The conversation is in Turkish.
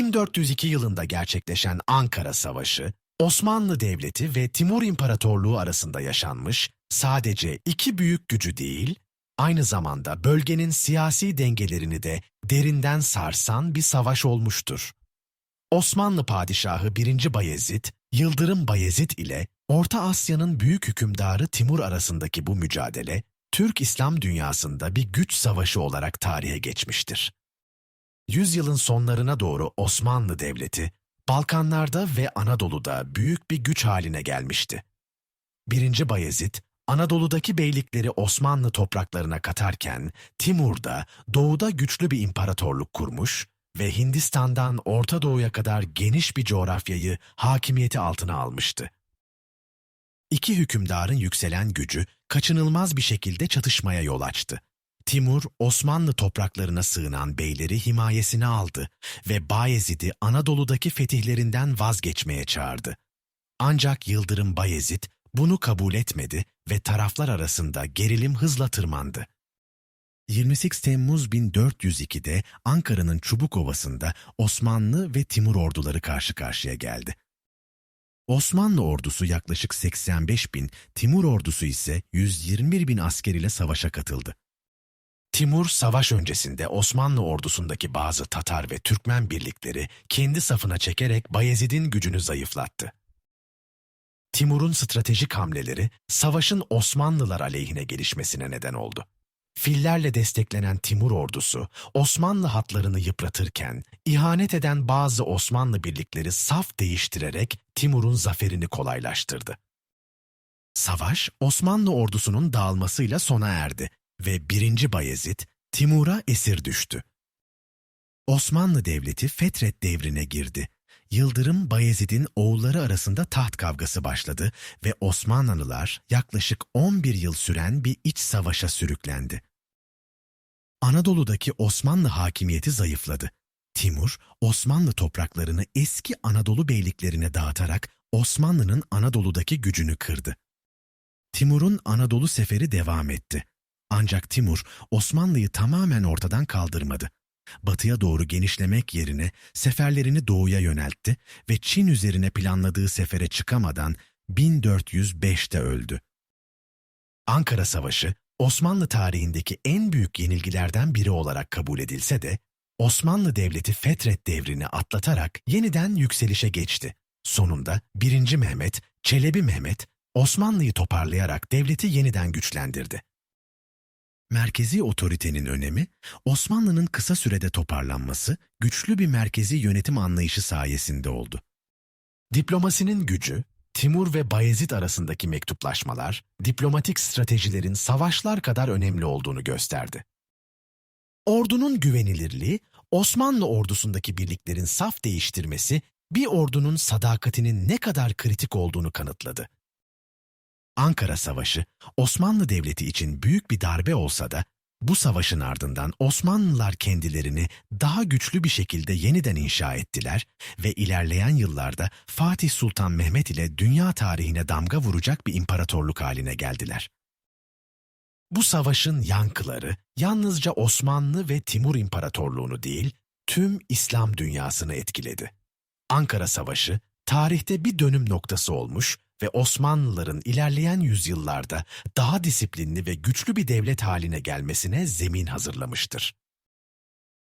1402 yılında gerçekleşen Ankara Savaşı, Osmanlı Devleti ve Timur İmparatorluğu arasında yaşanmış sadece iki büyük gücü değil, aynı zamanda bölgenin siyasi dengelerini de derinden sarsan bir savaş olmuştur. Osmanlı Padişahı 1. Bayezid, Yıldırım Bayezid ile Orta Asya'nın büyük hükümdarı Timur arasındaki bu mücadele, Türk İslam dünyasında bir güç savaşı olarak tarihe geçmiştir. Yüzyılın sonlarına doğru Osmanlı Devleti, Balkanlarda ve Anadolu'da büyük bir güç haline gelmişti. 1. Bayezid, Anadolu'daki beylikleri Osmanlı topraklarına katarken, Timur da doğuda güçlü bir imparatorluk kurmuş ve Hindistan'dan Orta Doğu'ya kadar geniş bir coğrafyayı hakimiyeti altına almıştı. İki hükümdarın yükselen gücü kaçınılmaz bir şekilde çatışmaya yol açtı. Timur, Osmanlı topraklarına sığınan beyleri himayesine aldı ve Bayezid'i Anadolu'daki fetihlerinden vazgeçmeye çağırdı. Ancak Yıldırım Bayezid bunu kabul etmedi ve taraflar arasında gerilim hızla tırmandı. 28 Temmuz 1402'de Ankara'nın Çubukovası'nda Osmanlı ve Timur orduları karşı karşıya geldi. Osmanlı ordusu yaklaşık 85 bin, Timur ordusu ise 121 bin asker ile savaşa katıldı. Timur savaş öncesinde Osmanlı ordusundaki bazı Tatar ve Türkmen birlikleri kendi safına çekerek Bayezid'in gücünü zayıflattı. Timur'un stratejik hamleleri savaşın Osmanlılar aleyhine gelişmesine neden oldu. Fillerle desteklenen Timur ordusu Osmanlı hatlarını yıpratırken ihanet eden bazı Osmanlı birlikleri saf değiştirerek Timur'un zaferini kolaylaştırdı. Savaş Osmanlı ordusunun dağılmasıyla sona erdi ve 1. Bayezid Timur'a esir düştü. Osmanlı Devleti Fetret devrine girdi. Yıldırım Bayezid'in oğulları arasında taht kavgası başladı ve Osmanlılar yaklaşık 11 yıl süren bir iç savaşa sürüklendi. Anadolu'daki Osmanlı hakimiyeti zayıfladı. Timur, Osmanlı topraklarını eski Anadolu beyliklerine dağıtarak Osmanlı'nın Anadolu'daki gücünü kırdı. Timur'un Anadolu seferi devam etti. Ancak Timur, Osmanlı'yı tamamen ortadan kaldırmadı. Batıya doğru genişlemek yerine seferlerini doğuya yöneltti ve Çin üzerine planladığı sefere çıkamadan 1405'te öldü. Ankara Savaşı, Osmanlı tarihindeki en büyük yenilgilerden biri olarak kabul edilse de, Osmanlı Devleti Fetret devrini atlatarak yeniden yükselişe geçti. Sonunda 1. Mehmet, Çelebi Mehmet, Osmanlı'yı toparlayarak devleti yeniden güçlendirdi. Merkezi otoritenin önemi, Osmanlı'nın kısa sürede toparlanması, güçlü bir merkezi yönetim anlayışı sayesinde oldu. Diplomasinin gücü, Timur ve Bayezid arasındaki mektuplaşmalar, diplomatik stratejilerin savaşlar kadar önemli olduğunu gösterdi. Ordunun güvenilirliği, Osmanlı ordusundaki birliklerin saf değiştirmesi, bir ordunun sadakatinin ne kadar kritik olduğunu kanıtladı. Ankara Savaşı, Osmanlı Devleti için büyük bir darbe olsa da, bu savaşın ardından Osmanlılar kendilerini daha güçlü bir şekilde yeniden inşa ettiler ve ilerleyen yıllarda Fatih Sultan Mehmet ile dünya tarihine damga vuracak bir imparatorluk haline geldiler. Bu savaşın yankıları yalnızca Osmanlı ve Timur İmparatorluğunu değil, tüm İslam dünyasını etkiledi. Ankara Savaşı, tarihte bir dönüm noktası olmuş ve Osmanlıların ilerleyen yüzyıllarda daha disiplinli ve güçlü bir devlet haline gelmesine zemin hazırlamıştır.